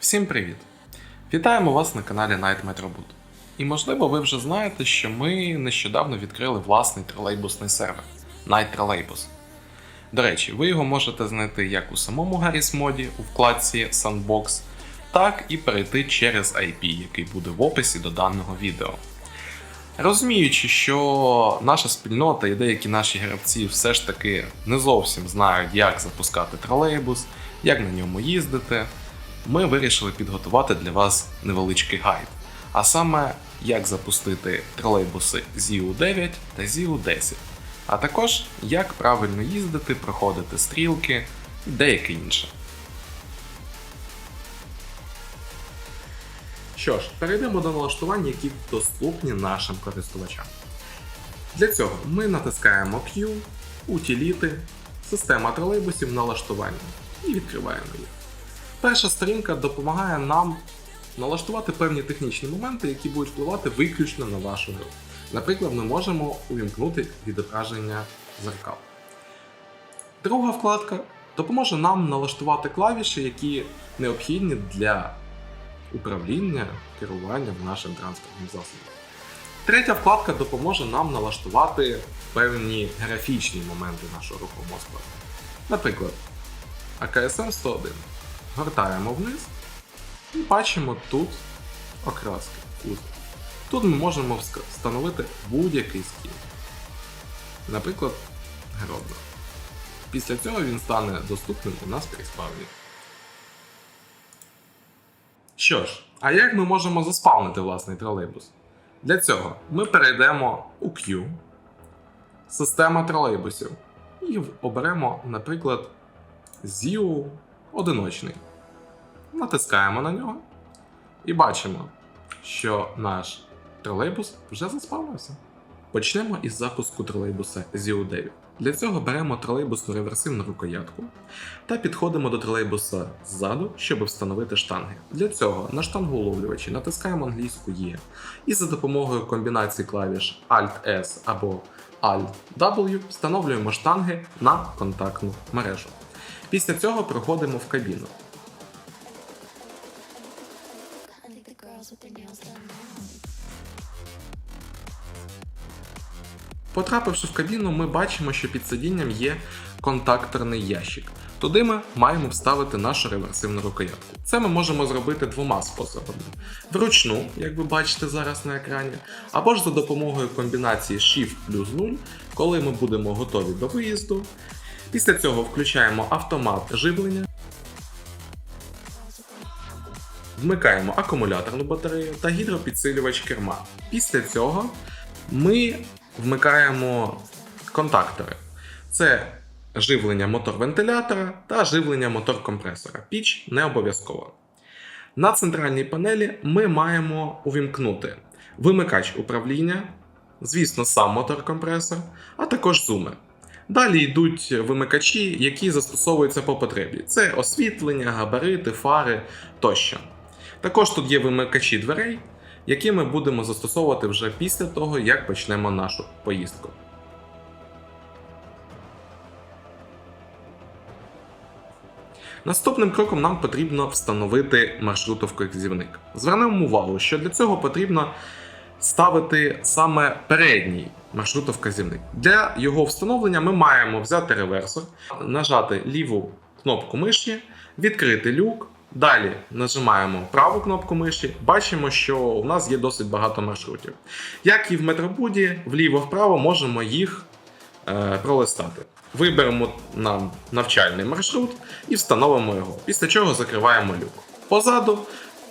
Всім привіт! Вітаємо вас на каналі Night Metroboot. І можливо ви вже знаєте, що ми нещодавно відкрили власний тролейбусний сервер Night Trolleybus. До речі, ви його можете знайти як у самому Garry's моді у вкладці Sandbox, так і перейти через IP, який буде в описі до даного відео. Розуміючи, що наша спільнота і деякі наші гравці все ж таки не зовсім знають, як запускати тролейбус, як на ньому їздити, ми вирішили підготувати для вас невеличкий гайд. А саме, як запустити тролейбуси ZIU 9 та ZIU 10, а також як правильно їздити, проходити стрілки і деяке інше. Що ж, перейдемо до налаштувань, які доступні нашим користувачам. Для цього ми натискаємо Q, утиліти, система тролейбусів налаштування і відкриваємо їх. Перша сторінка допомагає нам налаштувати певні технічні моменти, які будуть впливати виключно на вашу гру. Наприклад, ми можемо увімкнути відображення зеркал. Друга вкладка допоможе нам налаштувати клавіші, які необхідні для управління керування нашим транспортним засобом. Третя вкладка допоможе нам налаштувати певні графічні моменти нашого рухомого складу. Наприклад, AKSM 101. Гортаємо вниз і бачимо тут окраски. Тут ми можемо встановити будь-який скін. Наприклад, Гродно. Після цього він стане доступним у нас при спавні. Що ж, а як ми можемо заспавнити власний тролейбус? Для цього ми перейдемо у Q, система тролейбусів, і оберемо, наприклад, ZIU одиночний. Натискаємо на нього і бачимо, що наш тролейбус вже заспавнився. Почнемо із запуску тролейбуса ZIU 9. Для цього беремо тролейбусну реверсивну рукоятку та підходимо до тролейбуса ззаду, щоб встановити штанги. Для цього на штангоуловлювачі натискаємо англійську Є і за допомогою комбінації клавіш Alt-S або Alt-W встановлюємо штанги на контактну мережу. Після цього проходимо в кабіну. Потрапивши в кабіну, ми бачимо, що під сидінням є контакторний ящик. Туди ми маємо вставити нашу реверсивну рукоятку. Це ми можемо зробити двома способами: вручну, як ви бачите зараз на екрані, або ж за допомогою комбінації Shift плюс 0, коли ми будемо готові до виїзду. Після цього включаємо автомат живлення, вмикаємо акумуляторну батарею та гідропідсилювач керма. Після цього ми вмикаємо контактори. Це живлення мотор-вентилятора та живлення мотор-компресора. Піч не обов'язково. На центральній панелі ми маємо увімкнути вимикач управління, звісно, сам мотор-компресор, а також зуми. Далі йдуть вимикачі, які застосовуються по потребі. Це освітлення, габарити, фари тощо. Також тут є вимикачі дверей, які ми будемо застосовувати вже після того, як почнемо нашу поїздку. Наступним кроком нам потрібно встановити маршрутовказівник. Звернемо увагу, що для цього потрібно ставити саме передній маршрутовказівник. Для його встановлення ми маємо взяти реверсор, нажати ліву кнопку миші, відкрити люк. Далі нажимаємо праву кнопку миші, бачимо, що у нас є досить багато маршрутів. Як і в метробуді, вліво-вправо можемо їх е, пролистати. Виберемо нам навчальний маршрут і встановимо його, після чого закриваємо люк. Позаду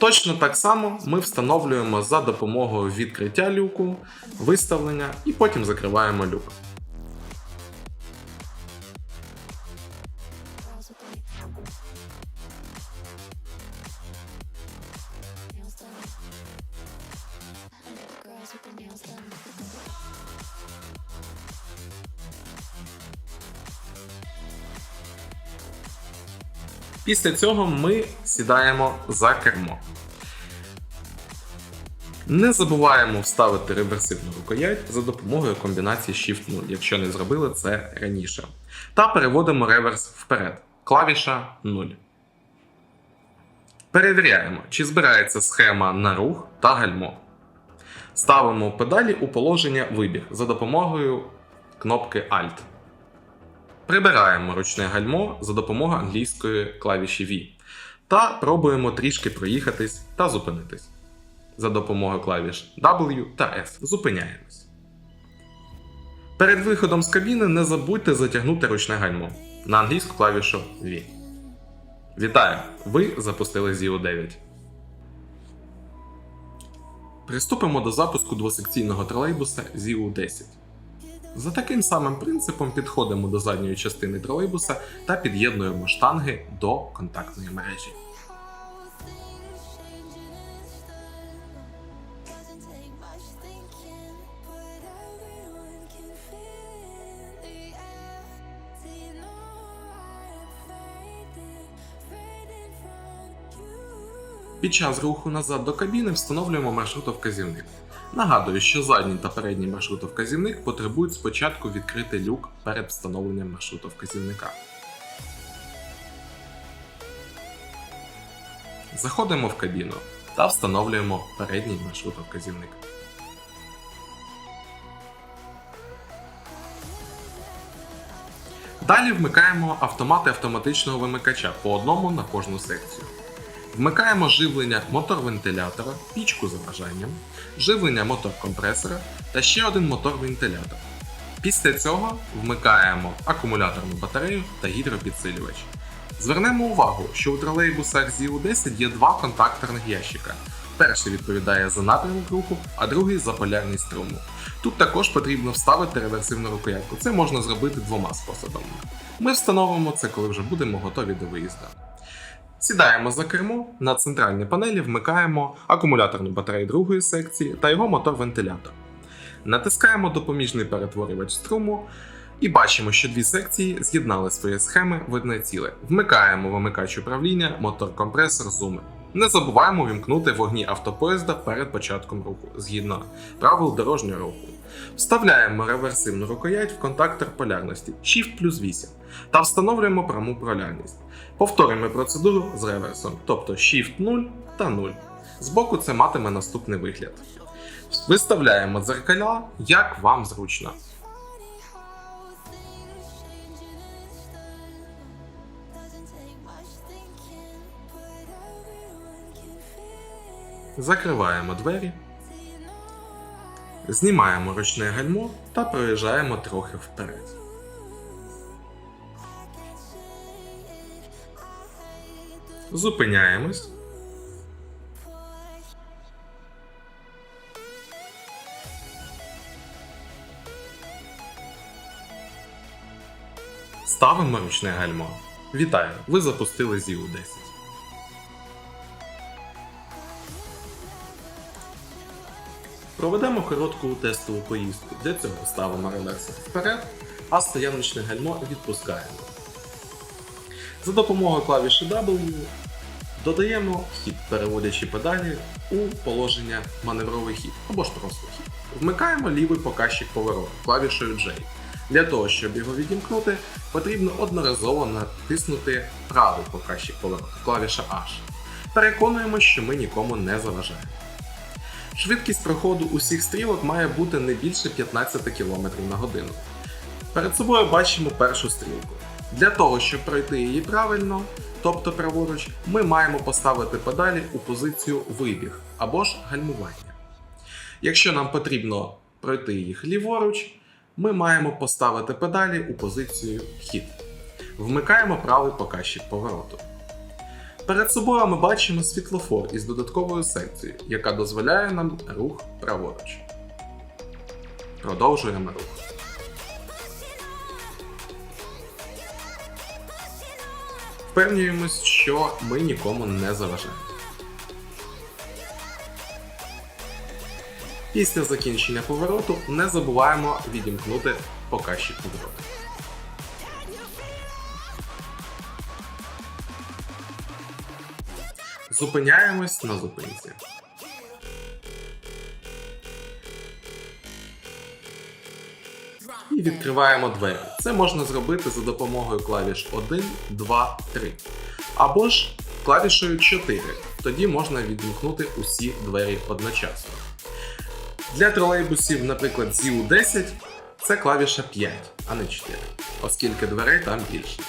точно так само ми встановлюємо за допомогою відкриття люку, виставлення і потім закриваємо люк. Після цього ми сідаємо за кермо. Не забуваємо вставити реверсивну рукоять за допомогою комбінації Shift 0, якщо не зробили це раніше. Та переводимо реверс вперед. Клавіша 0. Перевіряємо, чи збирається схема на рух та гальмо. Ставимо педалі у положення вибір за допомогою кнопки Alt. Прибираємо ручне гальмо за допомогою англійської клавіші V та пробуємо трішки проїхатись та зупинитись. За допомогою клавіш W та S зупиняємось. Перед виходом з кабіни не забудьте затягнути ручне гальмо на англійську клавішу V. Вітаю! Ви запустили ZIO 9. Приступимо до запуску двосекційного тролейбуса ZIO 10. За таким самим принципом підходимо до задньої частини тролейбуса та під'єднуємо штанги до контактної мережі. Під час руху назад до кабіни встановлюємо маршрутовказівник. Нагадую, що задній та передній маршрутовказівник потребують спочатку відкрити люк перед встановленням маршрутовказівника. Заходимо в кабіну та встановлюємо передній маршрутовказівник. Далі вмикаємо автомати автоматичного вимикача по одному на кожну секцію. Вмикаємо живлення мотор-вентилятора, пічку з вражанням, живлення мотор-компресора та ще один мотор-вентилятор. Після цього вмикаємо акумуляторну батарею та гідропідсилювач. Звернемо увагу, що у тролейбусах ZIO 10 є два контакторних ящика. Перший відповідає за напрямок руху, а другий за полярність струму. Тут також потрібно вставити реверсивну рукоятку. Це можна зробити двома способами. Ми встановимо це, коли вже будемо готові до виїзду. Сідаємо за кермо, на центральній панелі вмикаємо акумуляторну батарею другої секції та його мотор-вентилятор. Натискаємо допоміжний перетворювач струму і бачимо, що дві секції з'єднали свої схеми в одне ціле. Вмикаємо вимикач управління, мотор-компресор, зуми. Не забуваємо вімкнути вогні автопоїзда перед початком руху згідно правил дорожнього руху. Вставляємо реверсивну рукоять в контактор полярності Shift плюс 8 та встановлюємо пряму полярність. Повторюємо процедуру з реверсом, тобто Shift 0 та 0. Збоку це матиме наступний вигляд. Виставляємо дзеркаля, як вам зручно. Doesn't take Знімаємо ручне гальмо та проїжджаємо трохи вперед. Зупиняємось. Ставимо ручне гальмо. Вітаю! Ви запустили ЗІУ-10. Проведемо коротку тестову поїздку. Для цього ставимо реверс вперед, а стояночне гальмо відпускаємо. За допомогою клавіші W додаємо хід, переводячи педалі у положення маневровий хід або ж просто хід. Вмикаємо лівий показчик повороту клавішою J. Для того, щоб його відімкнути, потрібно одноразово натиснути правий показчик повороту клавіша H. Переконуємо, що ми нікому не заважаємо. Швидкість проходу усіх стрілок має бути не більше 15 км на годину. Перед собою бачимо першу стрілку. Для того, щоб пройти її правильно, тобто праворуч, ми маємо поставити педалі у позицію вибіг або ж гальмування. Якщо нам потрібно пройти їх ліворуч, ми маємо поставити педалі у позицію хід. Вмикаємо правий показчик повороту. Перед собою ми бачимо світлофор із додатковою секцією, яка дозволяє нам рух праворуч. Продовжуємо рух. Впевнюємось, що ми нікому не заважаємо. Після закінчення повороту не забуваємо відімкнути показчик повороту. Зупиняємось на зупинці. І відкриваємо двері. Це можна зробити за допомогою клавіш 1, 2, 3. Або ж клавішею 4. Тоді можна відімкнути усі двері одночасно. Для тролейбусів, наприклад, ZIU 10 це клавіша 5, а не 4, оскільки дверей там більше.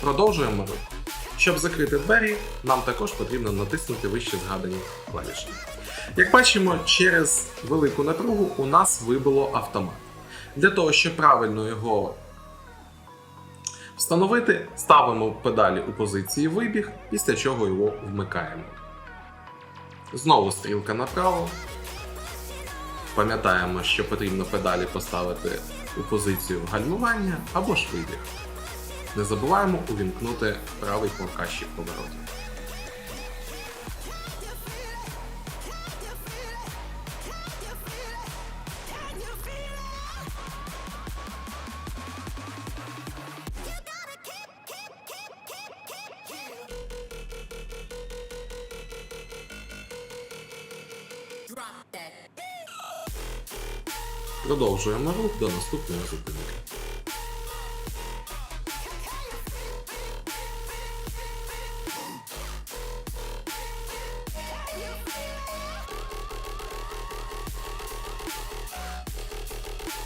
Продовжуємо рух. Щоб закрити двері, нам також потрібно натиснути вище згадані клавіші. Як бачимо, через велику напругу у нас вибило автомат. Для того, щоб правильно його встановити, ставимо педалі у позиції вибіг, після чого його вмикаємо. Знову стрілка направо. Пам'ятаємо, що потрібно педалі поставити у позицію гальмування або ж вибіг. Не забуваємо увімкнути правий показчик поворотів. Продовжуємо рух до наступної зупинки.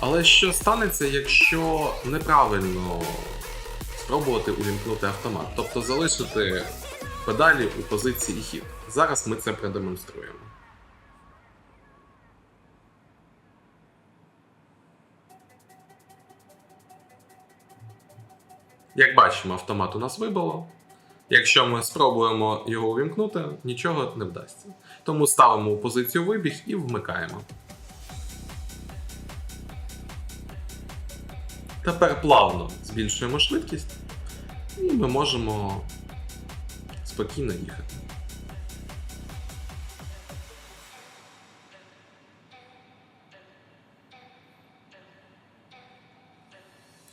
Але що станеться, якщо неправильно спробувати увімкнути автомат, тобто залишити педалі у позиції хід? Зараз ми це продемонструємо. Як бачимо, автомат у нас вибило. Якщо ми спробуємо його увімкнути, нічого не вдасться. Тому ставимо у позицію вибіг і вмикаємо. Тепер плавно збільшуємо швидкість, і ми можемо спокійно їхати.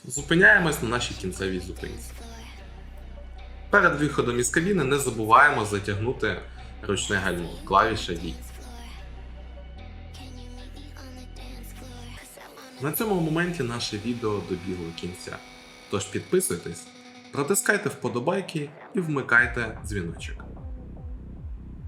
Зупиняємось на нашій кінцевій зупинці. Перед виходом із кабіни не забуваємо затягнути ручне гальмо, клавіша D. На цьому моменті наше відео добігло кінця. Тож підписуйтесь, протискайте вподобайки і вмикайте дзвіночок.